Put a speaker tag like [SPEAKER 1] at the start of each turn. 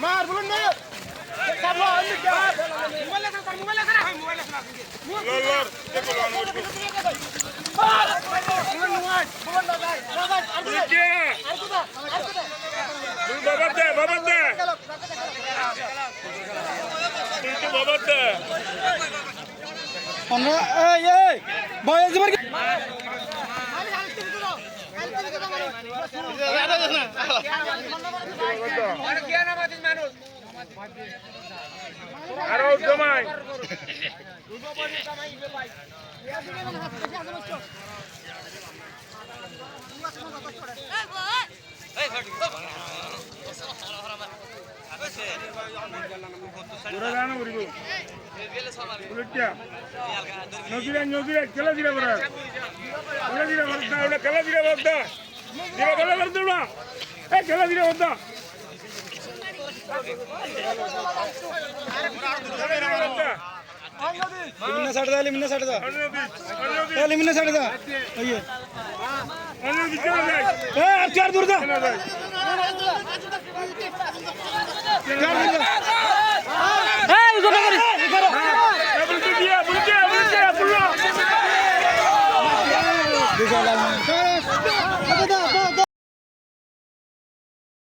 [SPEAKER 1] মার বলুন মার মোবাইল মোবাইল মোবাইল না যাই না যাই আর কোথায় আর কোথায় আর
[SPEAKER 2] বাবা দে বাবা দে তুই তো বাবা দে
[SPEAKER 3] আমরা এই এই বয় যাবার কি
[SPEAKER 1] আরে
[SPEAKER 2] জমাই নজিরা নজিরা খেলা দিরা বড় খেলা দিরা বড় খেলা দিরা বড় দিরা খেলা বড় না খেলা দিরা বড়
[SPEAKER 3] మిన్న సడదా మిన్న సడదా మిన్న సడదా అయ్యే చార్ దూరదా దుర్దా